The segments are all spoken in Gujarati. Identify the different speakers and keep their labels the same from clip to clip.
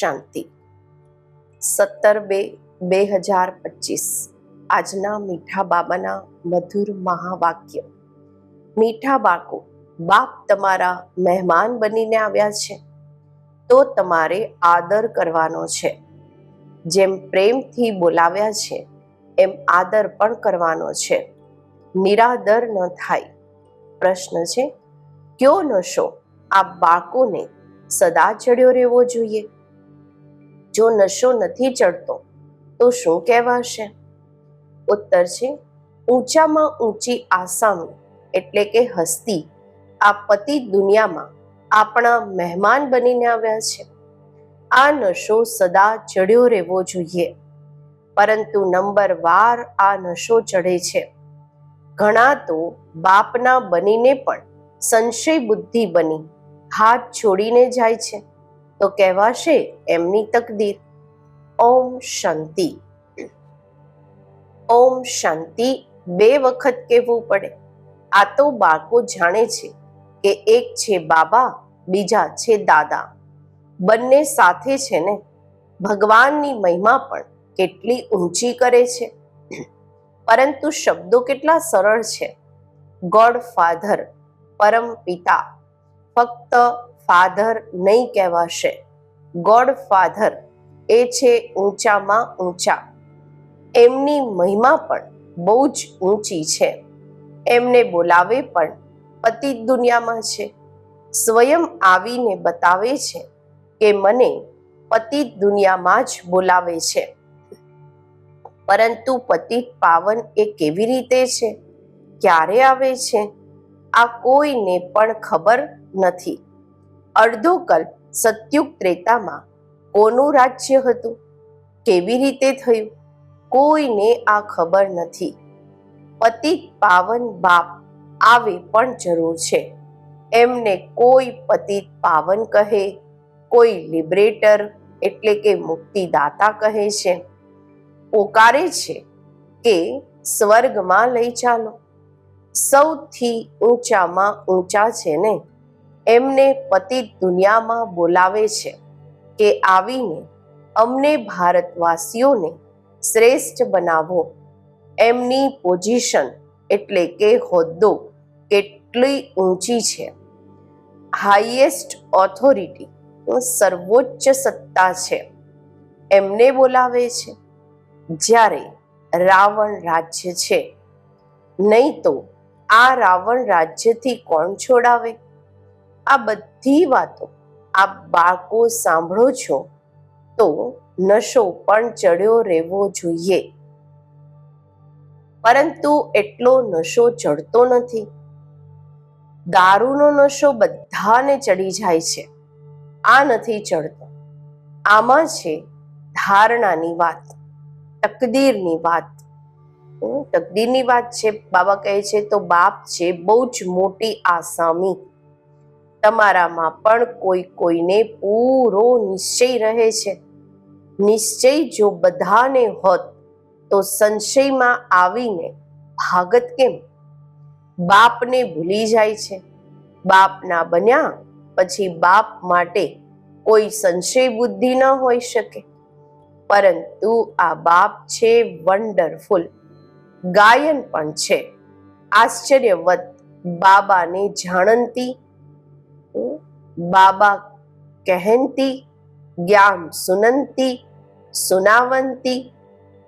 Speaker 1: શાંતિ. સત્તર બે બે હજાર પચીસ. આજના મીઠા બાબાના મધુર મહાવાક્ય. મીઠા બાળકો, બાપ તમારા મહેમાન બનીને આવ્યા છે. તો તમારે આદર કરવાનો છે. જેમ પ્રેમથી બોલાવ્યા છે, એમ આદર પણ કરવાનો છે. નિરાદર ન થાય. પ્રશ્ન છે, કયો નશો? આ બાળકોને સદા ચડ્યો રહેવો જોઈએ. જો નશો નથી ચડતો, તો શું કહેવાશે? ઉત્તર છે, ઊંચામાં ઊંચી આસામી એટલે કે હસ્તી આ પતિ દુનિયામાં આપણા મહેમાન બનીને આવ્યા છે. આ નશો સદા ચડ્યો રહેવો જોઈએ. પરંતુ નંબર વાર આ નશો ચડે છે. ઘણા તો બાપના બનીને પણ સંશય બુદ્ધિ બની હાથ છોડીને જાય છે. તો કહેવાશે એમની તકદીર. ઓમ શાંતિ. ઓમ શાંતિ બે વખત કહેવું પડે. આ તો બાળકો જાણે છે કે એક છે બાબા, બીજા છે દાદા. બંને સાથે છે ને? ભગવાનની મહિમા પણ કેટલી ઊંચી કરે છે. પરંતુ શબ્દો કેટલા સરળ છે. ગોડ ફાધર પરમ પિતા ફક્ત ફાધર નહીં કહેવાશે. ગોડ ફાધર એ છે ઊંચામાં ઊંચા. એમની મહિમા પણ બહુ જ ઊંચી છે. એમને બોલાવે પણ પતિ દુનિયામાં છે. સ્વયં આવીને બતાવે છે કે મને પતિ દુનિયામાં જ બોલાવે છે. પરંતુ પતિ પાવન એ કેવી રીતે છે? ક્યારે આવે છે? આ કોઈને પણ ખબર નથી. અડધો કલ્પ સત્યુગ ત્રેતામાં કોનું રાજ્ય હતું? કેવી રીતે થયું? કોઈને આ ખબર નથી. પતિત પાવન બાપ આવે પણ જરૂર છે. એમને કોઈ પતિત પાવન કહે, કોઈ લિબરેટર એટલે કે મુક્તિદાતા કહે છે. પોકારે છે કે સ્વર્ગમાં લઈ ચાલો. સૌથી ઊંચામાં ઊંચા છે ને? એમને પતિ દુનિયામાં બોલાવે છે કે આવીને અમને ભારતવાસીઓને શ્રેષ્ઠ બનાવો. એમની પોઝિશન એટલે કે હોદ્દો કેટલી ઊંચી છે. હાઈએસ્ટ ઓથોરિટી સર્વોચ્ચ સત્તા છે. એમને બોલાવે છે. જ્યારે રાવણ રાજ્ય છે. નહીં તો આ રાવણ રાજ્યથી કોણ છોડાવે? આ બધી વાતો આપ બાળકો સાંભળો છો, તો નશો પણ ચડ્યો રહેવો જોઈએ. પરંતુ એટલો નશો ચડતો નથી. દારૂનો નશો બધાને ચડી જાય છે. આ નથી ચડતો. આમાં છે ધારણાની વાત, તકદીરની વાત. તકદીરની વાત છે, બાબા કહે છે તો બાપ છે બહુ જ મોટી આસામી. તમારામાં પણ કોઈ કોઈને પૂરો નિશ્ચય રહે છે. નિશ્ચય જો બધાને હોત, તો સંશયમાં આવીને ભાગત કેમ? બાપને ભૂલી જાય છે. બાપના બન્યા પછી બાપ માટે કોઈ સંશય બુદ્ધિ ન હોઈ શકે. પરંતુ આ બાપ છે વન્ડરફુલ. ગાયન પણ છે. આશ્ચર્યવત બાબાને જાણંતી બાબા કહેનતી જ્ઞાન સુનંતી, સુનાવંતી,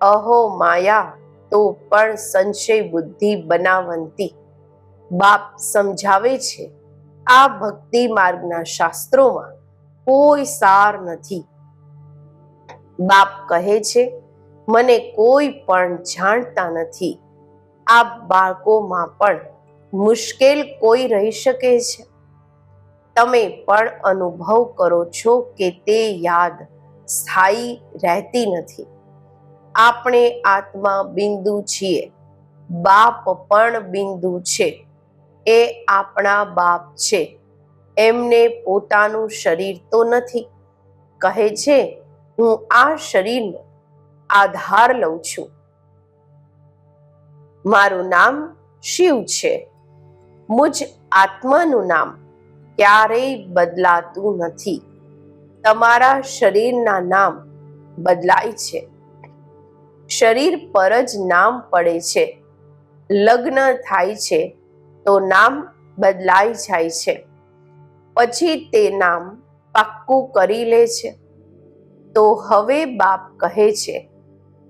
Speaker 1: અહો માયા, તો પણ સંશય બુદ્ધિ બનાવંતી. બાપ સમજાવે છે, આ ભક્તિ માર્ગના શાસ્ત્રોમાં કોઈ સાર નથી. બાપ કહે છે, મને કોઈ પણ જાણતા નથી. આ બાળકોમાં પણ મુશ્કેલ કોઈ રહી શકે છે. તમે પણ અનુભવ કરો છો કે તે યાદ સ્થાયી રહેતી નથી. આપણે આત્મા બિંદુ છીએ. બાપ પણ બિંદુ છે. એ આપણા બાપ છે. એમને પોતાનું શરીર તો નથી. કહે છે, હું આ શરીરનો આધાર લઉં છું. મારું નામ શિવ છે. મુજ આત્માનું નામ ક્યારેય બદલાતું નથી. તમારા શરીરના નામ બદલાય છે. શરીર પર જ નામ પડે છે. લગ્ન થાય છે તો નામ બદલાઈ જાય છે. પછી તે નામ પાક્કું કરી લે છે. તો હવે બાપ કહે છે,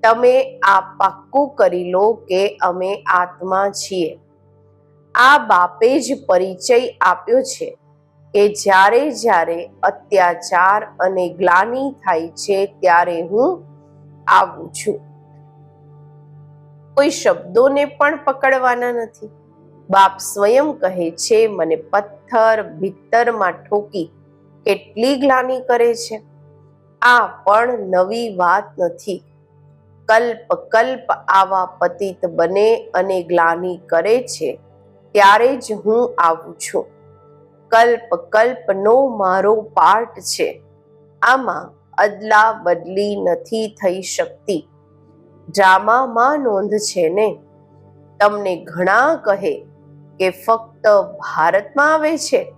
Speaker 1: તમે આ પાક્કું કરી લો કે અમે આત્મા છીએ. આ બાપે જ પરિચય આપ્યો છે. કે જ્યારે જ્યારે અત્યાચાર અને ગ્લાની થાય છે, ત્યારે હું આવું છું. કોઈ શબ્દોને પણ પકડવાના નથી. બાપ સ્વયં કહે છે, મને પથ્થર ભીતરમાં ઠોકી કેટલી ગ્લાની કરે છે. આ પણ નવી વાત નથી. કલ્પ કલ્પ આવા પતિત બને અને ગ્લાની કરે છે, ત્યારે જ હું આવું છું. કલ્પ, કલ્પનો મારો પાર્ટ છે. આમાં અદલા બદલી નથી થઈ શકતી. ડ્રામામાં નોંધ છે ને? તમને ઘણા કહે કે ફક્ત ભારતમાં આવે છે?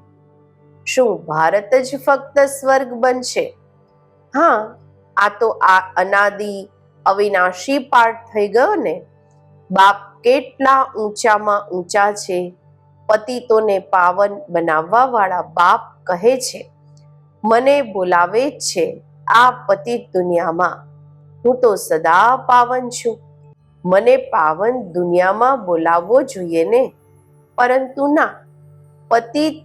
Speaker 1: શું ભારત જ ફક્ત સ્વર્ગ બનશે? હા, આ તો આ અનાદિ અવિનાશી પાઠ થઈ ગયો ને? બાપ કેટલા ઊંચામાં ઊંચા છે? પતિતોને પાવન બનાવવા વાળા બાપ કહે છે, મને બોલાવે જ છે આ પતિત દુનિયામાં. હું તો સદા પાવન છું. મને પાવન દુનિયામાં બોલાવવો જોઈએ ને? પરંતુ ના પતિત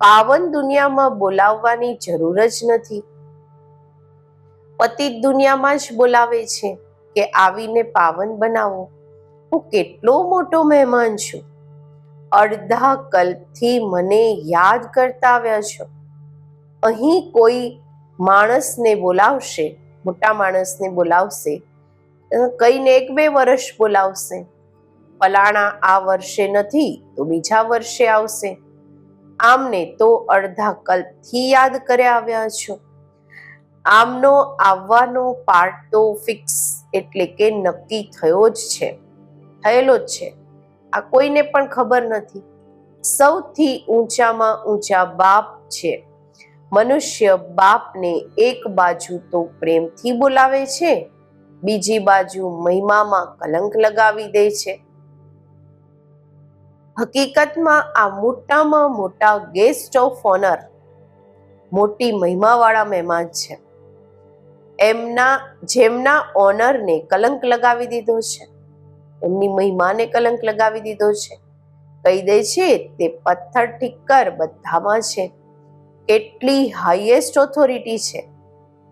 Speaker 1: પાવન દુનિયામાં બોલાવવાની જરૂર જ નથી. પતિત દુનિયામાં જ બોલાવે છે કે આવીને પાવન બનાવો. હું કેટલો મોટો મહેમાન છું. અડધા કલ્પથી મને યાદ કરતા આવ્યા છો. અહીં કોઈ માણસને બોલાવશે, મોટા માણસને બોલાવશે કઈને એક બે વર્ષ બોલાવશે. ફલાણા આ વર્ષે નથી તો બીજા વર્ષે આવશે. આમને તો અડધા કલ્પથી યાદ કર્યા આવ્યા છો. આમનો આવવાનો પાર્ટ તો ફિક્સ એટલે કે નક્કી થયો જ છે. થયેલો જ છે. આ કોઈને પણ ખબર નથી. સૌથી ઊંચામાં ઊંચા બાપ છે. મનુષ્ય બાપને એક બાજુ તો પ્રેમથી બોલાવે છે, બીજી બાજુ મહિમામાં કલંક લગાવી દે છે. હકીકતમાં આ મોટામાં મોટા ગેસ્ટ ઓફ ઓનર મોટી મહિમાવાળા મહેમાન છે. એમના, જેમના ઓનરને કલંક લગાવી દીધો છે. એમની મહિમાને કલંક લગાવી દીધો છે. કહી દે છે, તે પથ્થર ઠિક્કર બધામાં છે. કેટલી હાઈએસ્ટ ઓથોરિટી છે.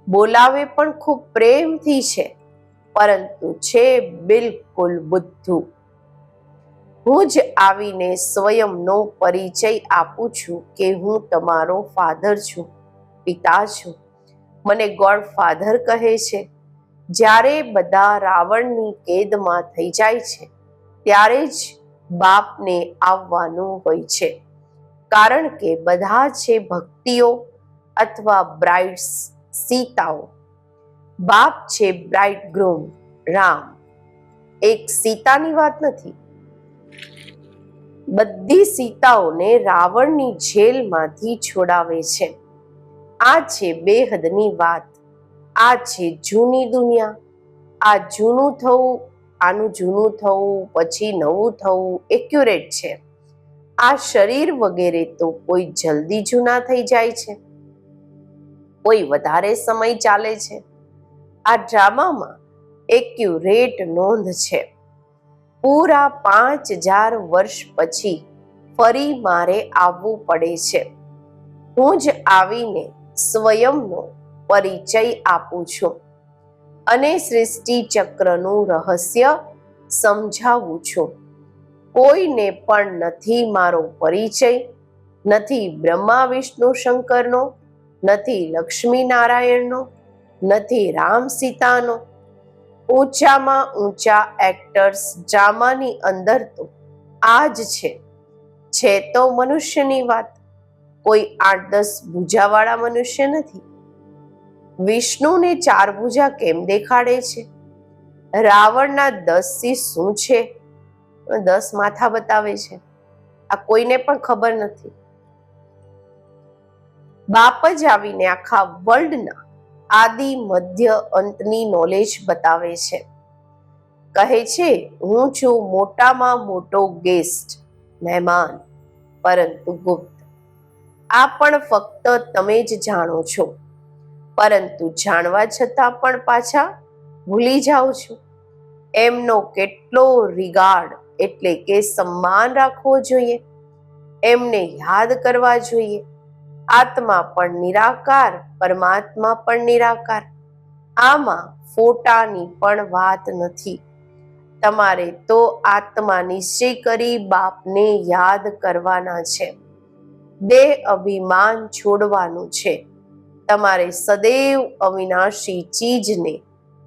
Speaker 1: બોલાવે પણ ખૂબ પ્રેમથી છે, પરંતુ છે બિલકુલ બુદ્ધુ. હું જ આવીને સ્વયંનો પરિચય આપું છું કે હું તમારો ફાધર છું, પિતા છું. મને ગોડ ફાધર કહે છે. જ્યારે બધા રાવણની કેદમાં થઈ જાય છે, ત્યારે જ બાપને આવવાનું હોય છે. કારણ કે બધા છે ભક્તિઓ અથવા બ્રાઇડ્સ, સીતાઓ. બાપ છે બ્રાઇડ ગ્રૂમ રામ. એક સીતાની વાત નથી. બધી સીતાઓને રાવણની જેલમાંથી છોડાવે છે. આ છે બેહદની વાત. આ છે જૂની દુનિયા. આ જૂનું થવું, આનું જૂનું થવું, પછી નવું થવું એક્યુરેટ છે. આ શરીર વગેરે તો કોઈ જલ્દી જૂના થઈ જાય છે. કોઈ વધારે સમય ચાલે છે. આ ડ્રામામાં એક્યુરેટ નોંધ છે. પૂરા પાંચ હજાર વર્ષ પછી ફરી મારે આવવું પડે છે. હું જ આવીને સ્વયંનો પરિચય આપું છું. અને સૃષ્ટિ ચક્રનું રહસ્ય સમજાવું છું. કોઈને પણ નથી મારો પરિચય, નથી બ્રહ્મા વિષ્ણુ શંકરનો, નથી લક્ષ્મી નારાયણનો નથી રામ સીતાનો. ઊંચામાં ઊંચા એક્ટર્સ ડ્રામાની અંદર તો આ જ છે. છે તો મનુષ્યની વાત. કોઈ આઠ દસ ભૂજાવાળા મનુષ્ય નથી. વિષ્ણુને ચાર ભૂજા કેમ દેખાડે છે? રાવણના દસ શીશ શું છે? દસ માથા બતાવે છે. આ કોઈને પણ ખબર નથી. બાપ જ આવીને આખા વર્લ્ડના આદિ, મધ્ય અંતની નોલેજ બતાવે છે. કહે છે, હું છું મોટામાં મોટો ગેસ્ટ મહેમાન, પરંતુ ગુપ્ત. આ પણ ફક્ત તમે જ જાણો છો. પરંતુ જાણવા છતાં પણ પાછા ભૂલી જાઉં છું. એમનો કેટલો રિગાર્ડ એટલે કે સન્માન રાખવો જોઈએ. એમને યાદ કરવા જોઈએ. આત્મા પણ નિરાકાર, પરમાત્મા પણ નિરાકાર. આમાં ફોટાની પણ વાત નથી. તમારે તો આત્મા નિશ્ચય કરી બાપને યાદ કરવાના છે. દેહ અભિમાન છોડવાનું છે. તમારે સદૈવ અવિનાશી ચીજને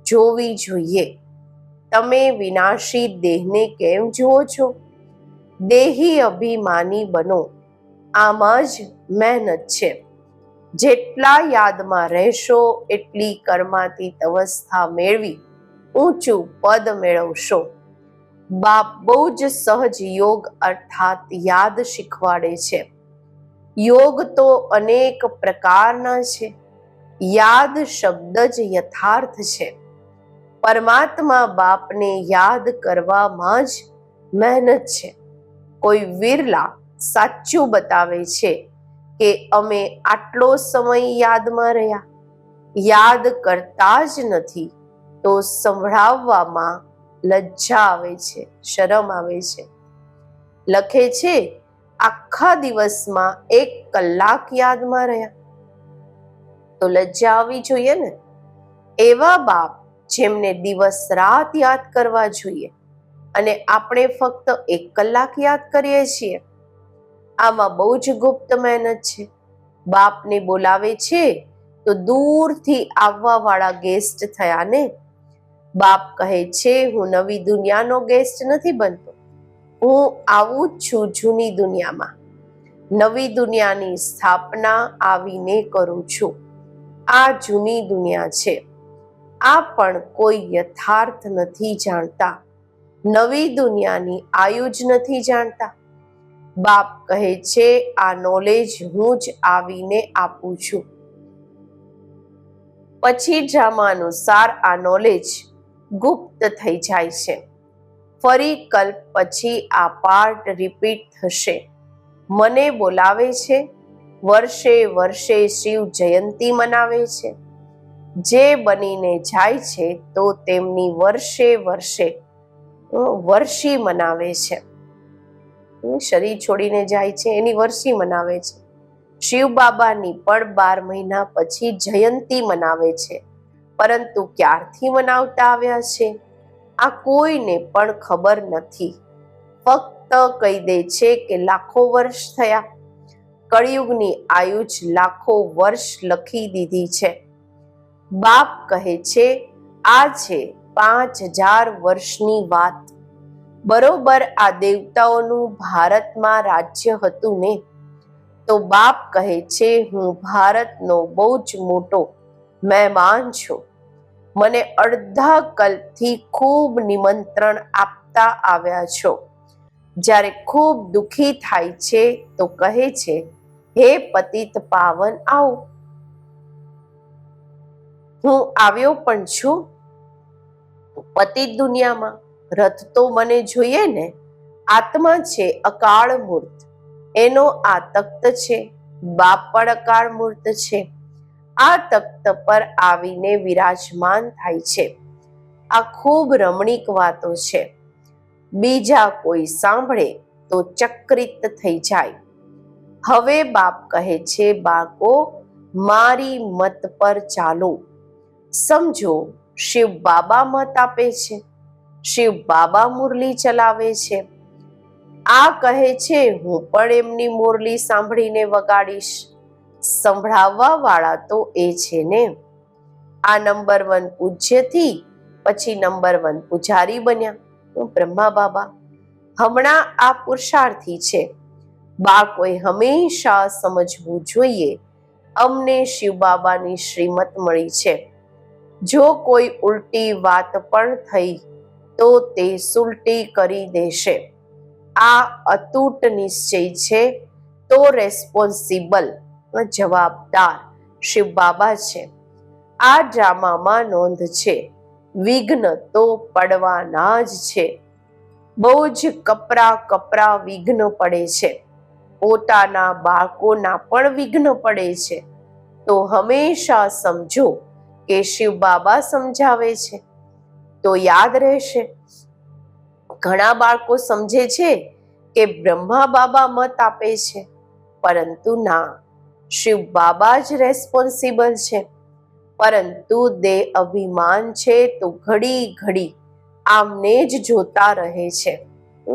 Speaker 1: જોવી જોઈએ. તમે વિનાશી દેહને કેમ જુઓ છો? દેહી અભિમાની બનો. આમાં જ મહેનત છે. જેટલા યાદમાં રહેશો, એટલી કર્માતીત અવસ્થા મેળવી ઊંચું પદ મેળવશો. બાપ બહુ જ સહજ યોગ અર્થાત યાદ શીખવાડે છે. યોગ તો અનેક પ્રકારના છે. યાદ શબ્દ જ યથાર્થ છે. પરમાત્મા બાપને યાદ કરવામાં જ મહેનત છે. કોઈ વિરલા સાચું બતાવે છે કે અમે આટલો સમય યાદમાં રહ્યા. યાદ કરતા જ નથી તો સંભળાવવામાં લજ્જા આવે છે, શરમ આવે છે. લખે છે આખા દિવસમાં એક કલાક યાદમાં રહ્યા. તો લજ્જા આવવી જોઈએ ને? એવા બાપ જેમને દિવસ રાત યાદ કરવા જોઈએ અને આપણે ફક્ત એક કલાક યાદ કરીએ છીએ. આમાં બહુ જ ગુપ્ત મહેનત છે. બાપને બોલાવે છે તો દૂરથી આવવા વાળા ગેસ્ટ થયા ને? બાપ કહે છે, હું નવી દુનિયાનો ગેસ્ટ નથી બનતો. હું આવું જ છું જૂની દુનિયામાં. નવી દુનિયાની સ્થાપના આવીને કરું છું. આ જૂની દુનિયા છે. આ પણ કોઈ યથાર્થ નથી જાણતા. નવી દુનિયાની આયુ જ નથી જાણતા. બાપ કહે છે, આ નોલેજ હું જ આવીને આપું છું. પછી ડ્રામા અનુસાર આ નોલેજ ગુપ્ત થઈ જાય છે. ફરી કલ્પ પછી આ પાર્ટ રિપીટ થશે. મને બોલાવે છે, વર્ષે વર્ષે શિવ જયંતી મનાવે છે. જે બનીને જાય છે તો તેમની વર્ષે વર્ષે વર્ષી મનાવે છે. શરીર છોડીને જાય છે, એની વર્ષી મનાવે છે. શિવ બાબાની પણ બાર મહિના પછી જયંતી મનાવે છે. પરંતુ ક્યારથી મનાવતા આવ્યા છે? આ કોઈને પણ ખબર નથી. ફક્ત કહી દે છે કે લાખો વર્ષ થયા. કળિયુગની આયુ જ લાખો વર્ષ લખી દીધી છે. બાપ કહે છે, આ છે પાંચ હજાર વર્ષની વાત. બરોબર આ દેવતાઓનું ભારતમાં રાજ્ય હતું ને? તો બાપ કહે છે, હું ભારતનો બહુ જ મોટો મહેમાન છું. મને અડધા કલ્પથી ખૂબ નિમંત્રણ આપતા આવ્યા છો. જ્યારે ખૂબ દુઃખી થાય છે તો કહે છે, હે પતિત પાવન, આવો. હું આવ્યો પણ છું. પતિત દુનિયામાં રથ તો મને જોઈએ ને, આત્મા છે અકાળ મૂર્ત એનો આ તખ્ત છે બાપ પણ અકાળ મૂર્ત છે. આ તખ્ત પર આવીને વિરાજમાન થાય છે. આ ખૂબ રમણીક વાતો છે. બીજા કોઈ સાંભળે તો ચક્રિત થઈ જાય. હવે બાપ કહે છે, બાળકો, મારી મત પર ચાલો. સમજો, શિવ બાબા મત આપે છે. શિવ બાબા મુરલી ચલાવે છે. આ કહે છે, હું પણ એમની મુરલી સાંભળીને વગાડીશ. સંભળાવવા વાળા તો એ છે ને. આ નંબર વન પૂજ્યથી પછી નંબર વન પૂજારી બન્યા. બ્રહ્મા બાબા. હમણાં આ પુરુષાર્થી છે. બાળકોએ હંમેશા સમજવું જોઈએ. અમને શિવ બાબાની શ્રીમત મળી છે. જો કોઈ ઉલટી વાત પણ થઈ, તો તે સુલટી કરી દેશે. આ અતૂટ નિશ્ચય છે. તો રેસ્પોન્સિબલ જવાબદાર શિવ બાબા છે. આ ડ્રામામાં નોંધ છે, વિઘ્ન તો પડવાના જ છે. બહુ જ કપરા કપરા વિઘ્ન પડે છે. પોતાના બાળકોના પણ વિઘ્ન પડે છે. તો હંમેશા સમજો કે શિવ બાબા સમજાવે છે. તો યાદ રહેશે. ઘણા બાળકો સમજે છે કે બ્રહ્મા બાબા મત આપે છે. પરંતુ ના શિવ બાબા જ રેસ્પોન્સિબલ છે. પરંતુ દેહ અભિમાન છે તો ઘડી ઘડી આમને જ જોતા રહે છે.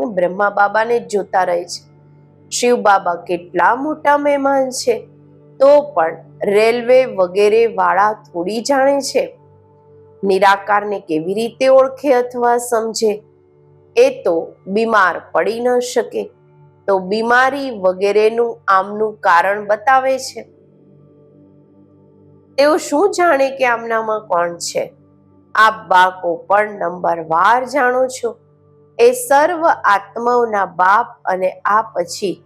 Speaker 1: બ્રહ્મા બાબાને જ જોતા રહે છે. શિવ બાબા કેટલા મોટા મહેમાન છે. તો પણ રેલવે વગેરે વાળા થોડી જાણે છે. નિરાકારને કેવી રીતે ઓળખે અથવા સમજે? એ તો બીમાર પડી ન શકે. તો બીમારી વગેરેનું આમનું કારણ બતાવે છે. તેઓ શું જાણે કે આમનામાં કોણ છે? આપ બાપો પણ નંબર વાર જાણો છો. એ સર્વ આત્માઓના બાપ અને આ પછી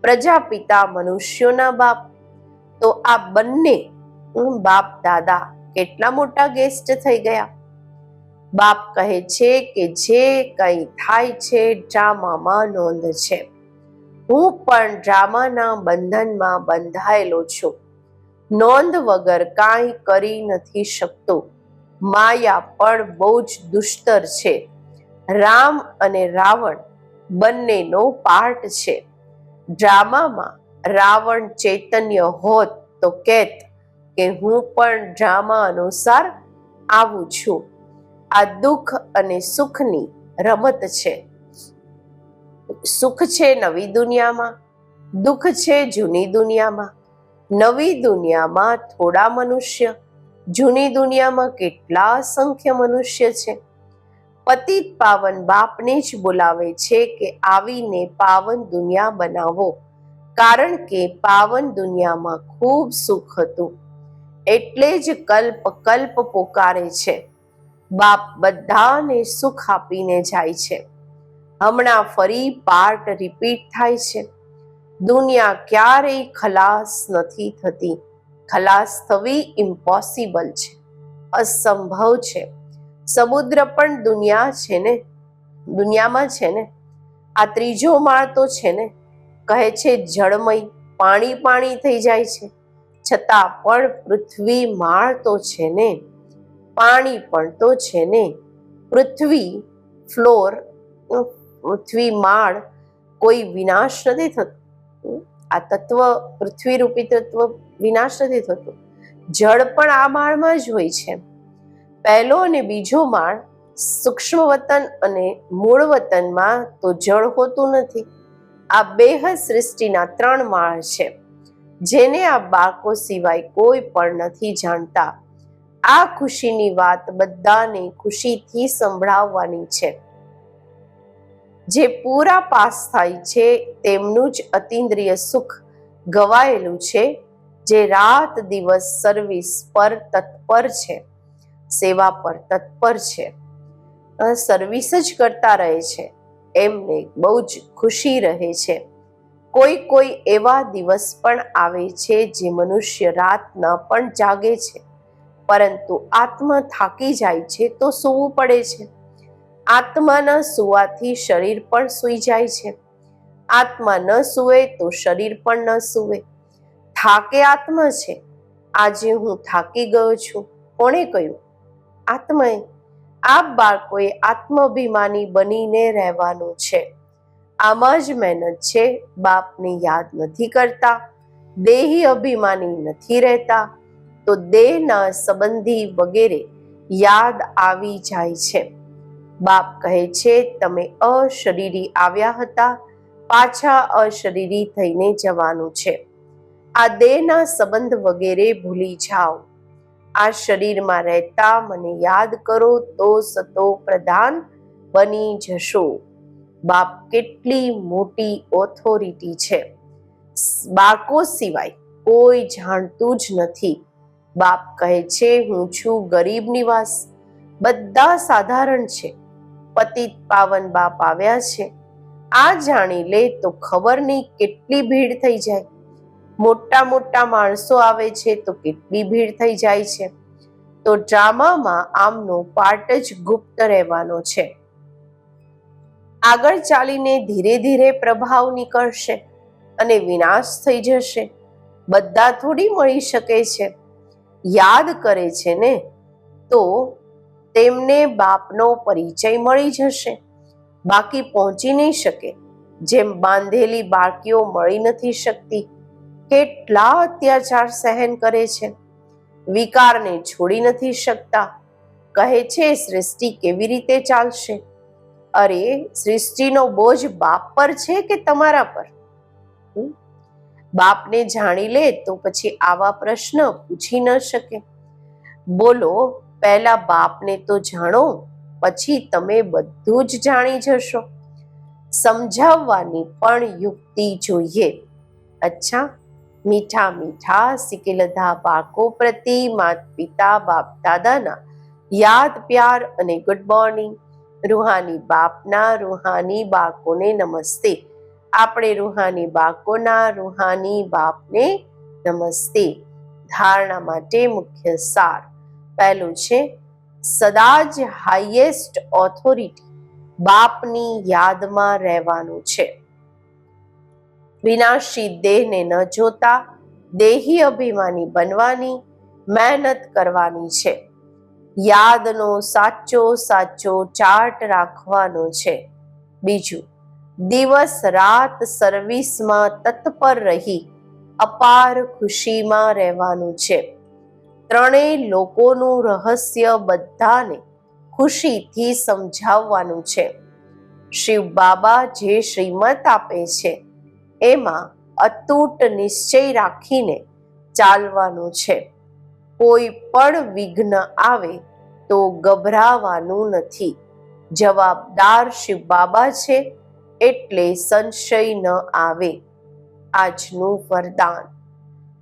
Speaker 1: પ્રજાપિતા મનુષ્યોના બાપ. તો આ બંને બાપ દાદા, કેટલા મોટા ગેસ્ટ થઈ ગયા? બાપ કહે છે કે જે કંઈ થાય છે ડ્રામામાં નોંધ છે. હું પણ ડ્રામાના બંધનમાં બંધાયેલો છું. નોંધ વગર કાંઈ કરી નથી શકતો. માયા પણ બહુ જ દુષ્તર છે. રામ અને રાવણ બંનેનો પાર્ટ છે. ડ્રામામાં રાવણ ચૈતન્ય હોત તો કેત કે હું પણ ડ્રામા અનુસાર આવું છું. આ દુઃખ અને સુખની રમત છે. સુખ છે નવી દુનિયામાં, દુઃખ છે જૂની દુનિયામાં. નવી દુનિયામાં થોડા મનુષ્ય, જૂની દુનિયામાં કેટલા અસંખ્ય મનુષ્ય છે. પતિત પાવન બાપને જ બોલાવે છે કે આવીને પાવન દુનિયા બનાવો, કારણ કે પાવન દુનિયામાં ખૂબ સુખ હતું. એટલે જ કલ્પ કલ્પ પોકારે છે. બાપ બધાને સુખ આપીને જાય છે. હમણાં ફરી પાર્ટ રિપીટ થાય છે. દુનિયા ક્યારેય ખલાસ નથી થતી. ખલાસ થવી ઇમ્પોસિબલ છે. અસંભવ છે. સમુદ્ર પણ દુનિયા છે ને? દુનિયામાં છે ને? આ ત્રીજો માળ તો છે ને? કહે છે જળમય, પાણી પાણી થઈ જાય છે. છતાં પણ પૃથ્વી માળ તો છે ને? પાણી પણ તો છે ને? પૃથ્વી, ફ્લોર પૃથ્વી માળ કોઈ વિનાશ નથી થતો. આ તત્વ પૃથ્વી રૂપી તત્વ વિનાશ નથી થતો. જળ પણ આ માળમાં જ હોય છે. પહેલો અને બીજો માળ સૂક્ષ્મ વતન અને મૂળ વતનમાં તો જળ હોતું નથી. આ બેહદ સૃષ્ટિના ત્રણ માળ છે, જેને આ બાળકો સિવાય કોઈ પણ નથી જાણતા. આ ખુશીની વાત બધાને ખુશીથી સંભળાવવાની છે. જે પૂરા પાસ થાય છે, તેમનું જ અતિન્દ્રિય સુખ ગવાયેલું છે, જે રાત દિવસ સર્વિસ પર તત્પર છે, સેવા પર તત્પર છે. સર્વિસ જ કરતા રહે છે, એમને બહુ જ ખુશી રહે છે. કોઈ કોઈ એવા દિવસ પણ આવે છે, જે મનુષ્ય રાતના પણ જાગે છે, પરંતુ આત્મા થાકી જાય છે, તો સૂવું પડે છે. આત્માના સુવાથી શરીર પણ સૂઈ જાય છે. આત્મા ન સૂવે તો શરીર પણ ન સૂવે. થાકે આત્મા છે. આજે હું થાકી ગયો છું. કોણે કહ્યું? આત્માએ. આ બાળકોએ આત્માભિમાની બનીને રહેવાનું છે. આમાં જ મહેનત છે. બાપને યાદ નથી કરતા. દેહી અભિમાની નથી રહેતા. તો દેહના સંબંધી વગેરે યાદ આવી જાય છે. બાપ કહે છે, તમે અશરીરી આવ્યા હતા, પાછા અશરીરી થઈને જવાનું છે. આ દેહના સંબંધ વગેરે ભૂલી જાઓ. આ શરીરમાં રહેતા મને યાદ કરો તો સતો પ્રધાન બની જશો. બાપ કેટલી મોટી ઓથોરિટી છે. બાળકો સિવાય કોઈ જાણતું જ નથી. બાપ કહે છે, હું છું ગરીબ નિવાસ. બધા સાધારણ છે. પતિત પાવન બાપ આવ્યા છે. આ જાણી લે તો ખબર નહીં કેટલી ભીડ થઈ જાય. મોટા મોટા માણસો આવે છે તો કેટલી ભીડ થઈ જાય છે. તો ડ્રામામાં આમનો પાર્ટ જ ગુપ્ત રહેવાનો છે. આગળ ચાલીને ધીરે ધીરે પ્રભાવ નીકળશે અને વિનાશ થઈ જશે. બધા થોડી મળી શકે છે. યાદ કરે છે ને? તો તેમને બાપનો પરિચય મળી જશે. બાકી પહોંચી નહીં શકે. જેમ બાંધેલી બાળકીઓ મળી નથી શકતી. કેટલા અત્યાચાર સહન કરે છે. વિકારને છોડી નથી શકતા. કહે છે, સૃષ્ટિ કેવી રીતે ચાલશે? અરે, સૃષ્ટિનો બોજ બાપ પર છે કે તમારા પર? બાપને જાણી લે તો પછી આવા પ્રશ્ન પૂછી ન શકે. બોલો પહેલા બાપને તો જાણો, પછી તમે બધું જ જાણી જશો. સમજાવવાની પણ યુક્તિ જોઈએ. અચ્છા, મીઠા મીઠા સિકેલધા બાળકો પ્રતિ માત પિતા, બાપ, દાદાના યાદ, પ્યાર અને ગુડ મોર્નિંગ રૂહાની બાપના રૂહાની બાળકોને નમસ્તે. આપણે રૂહાની બાળકોના રૂહાની બાપને નમસ્તે. ધારણા માટે મુખ્ય સાર. પહેલું છે. સદા જ હાઈએસ્ટ ઓથોરિટી બાપની યાદમાં રહેવાનું છે. વિનાશી દેહને ન જોતા, દેહી અભિમાની બનવાની, મહેનત કરવાની છે. યાદનો સાચો સાચો ચાર્ટ રાખવાનો છે. બીજું, દિવસ રાત સર્વિસમાં તત્પર રહી, અપાર ખુશીમાં રહેવાનું છે. ત્રણેય લોકોનું રહસ્ય બધાને ખુશીથી સમજાવવાનું છે. શિવ બાબા જે શ્રીમત આપે છે, એમાં અતૂટ નિશ્ચય રાખીને ચાલવાનું છે. કોઈ પણ વિઘ્ન આવે તો ગભરાવાનું નથી. જવાબદાર શિવ બાબા છે, એટલે સંશય ન આવે. આજનું વરદાન.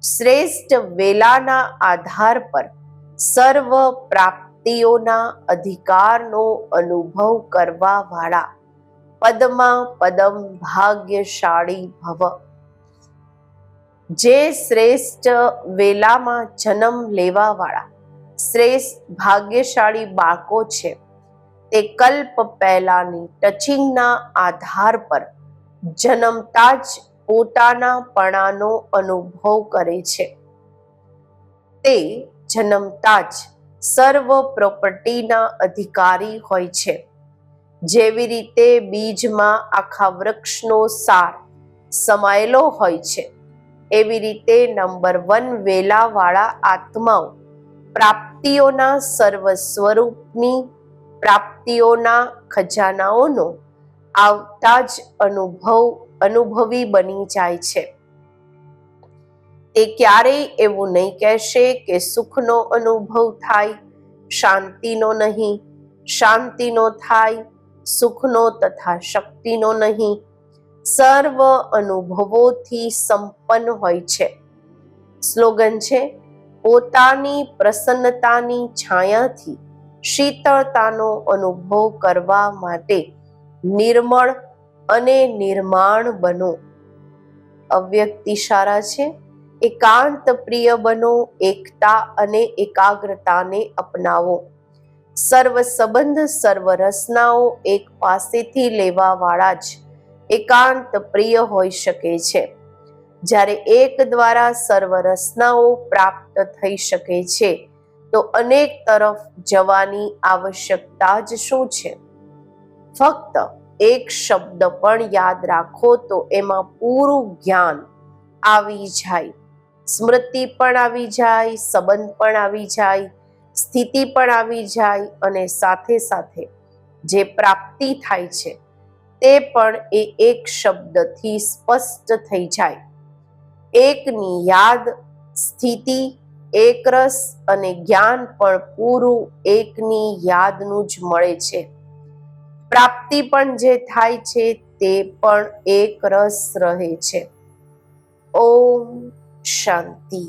Speaker 1: શ્રેષ્ઠ વેલાના આધાર પર સર્વ પ્રાપ્તિઓના અધિકારનો અનુભવ કરવા વાળા પદમાં પદમ ભાગ્યશાળી ભવ. જે શ્રેષ્ઠ વેલામાં જન્મ લેવા વાળા શ્રેષ્ઠ ભાગ્યશાળી બાળકો છે, તે કલ્પ પહેલાની ટચિંગના આધાર પર જન્મતા જ પોતાના પણાનો અનુભવ કરે છે. તે જન્મતા જ સર્વ પ્રોપર્ટીના અધિકારી હોય છે. જેવી રીતે બીજમાં આખા વૃક્ષનો સાર સમાયેલો હોય છે, એવી રીતે નંબર વન વેલાવાળા આત્માઓ પ્રાપ્તિઓના સર્વ સ્વરૂપની પ્રાપ્તિઓના ખજાનાઓનો આવતા જ અનુભવ અનુભવી બની જાય છે. તે ક્યારેય એવું નહીં કહેશે કે સુખનો અનુભવ થાય, શાંતિનો નહીં, શાંતિનો થાય, સુખનો તથા શક્તિનો નહીં. સર્વ અનુભવોથી સંપન્ન હોય છે. સ્લોગન છે, પોતાની પ્રસન્નતાની છાયાથી શીતળતાનો અનુભવ કરવા માટે નિર્મળ અને નિર્માણ બનો. અવ્યક્ત ઇશારા છે. એકાંત પ્રિય બનો, એકતા અને એકાગ્રતાને અપનાવો. સર્વ સંબંધ, સર્વ રસનાઓ એક પાસેથી લેવા વાળા જ એકાંત પ્રિય હોઈ શકે છે. જ્યારે એક દ્વારા સર્વ રસનાઓ પ્રાપ્ત થઈ શકે છે, તો અનેક તરફ જવાની આવશ્યકતા જ શું છે? ફક્ત એક શબ્દ પણ યાદ રાખો તો એમાં પૂરું જ્ઞાન આવી જાય. સ્મૃતિ પણ આવી જાય, સંબંધ પણ આવી જાય, સ્થિતિ પણ આવી જાય અને સાથે સાથે જે પ્રાપ્તિ થાય છે તે પણ એ એક શબ્દથી સ્પષ્ટ થઈ જાય. એકની યાદ, સ્થિતિ એકરસ અને જ્ઞાન પણ પૂરું એકની યાદનું જ મળે છે. પ્રાપ્તિ પણ જે થાય છે તે પણ એક રસ રહે છે. ઓમ શાંતિ.